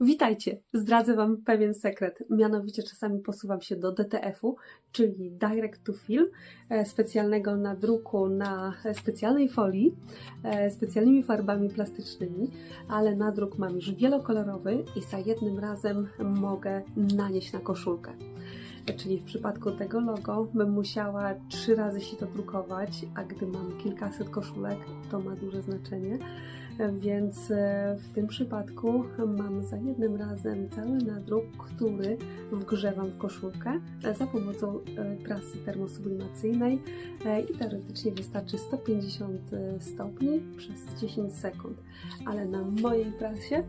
Witajcie! Zdradzę Wam pewien sekret. Mianowicie czasami posuwam się do DTF-u, czyli Direct to Film, e, specjalnego nadruku na specjalnej folii, e, specjalnymi farbami plastycznymi, ale nadruk mam już wielokolorowy i za jednym razem mogę nanieść na koszulkę. Czyli w przypadku tego logo bym musiała trzy razy się to drukować, a gdy mam kilkaset koszulek, to ma duże znaczenie. Więc e, w tym przypadku mam za jednym razem cały nadruk, który wgrzewam w koszulkę za pomocą e, prasy termosublimacyjnej e, i teoretycznie wystarczy 150 stopni przez 10 sekund. Ale na mojej prasie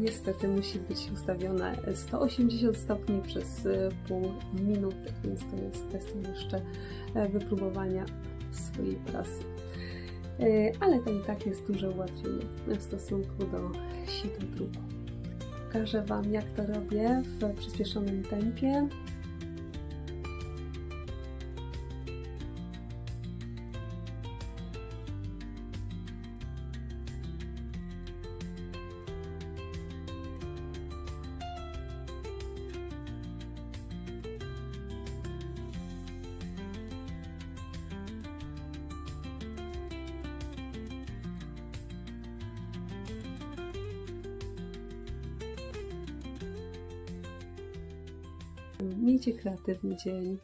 niestety musi być ustawione 180 stopni przez pół minuty, więc to jest kwestia jeszcze wypróbowania swojej prasy. E, ale to i tak jest duże ułatwienie w stosunku do sita druku. Pokażę Wam, jak to robię w przyspieszonym tempie. Miejcie kreatywny dzień.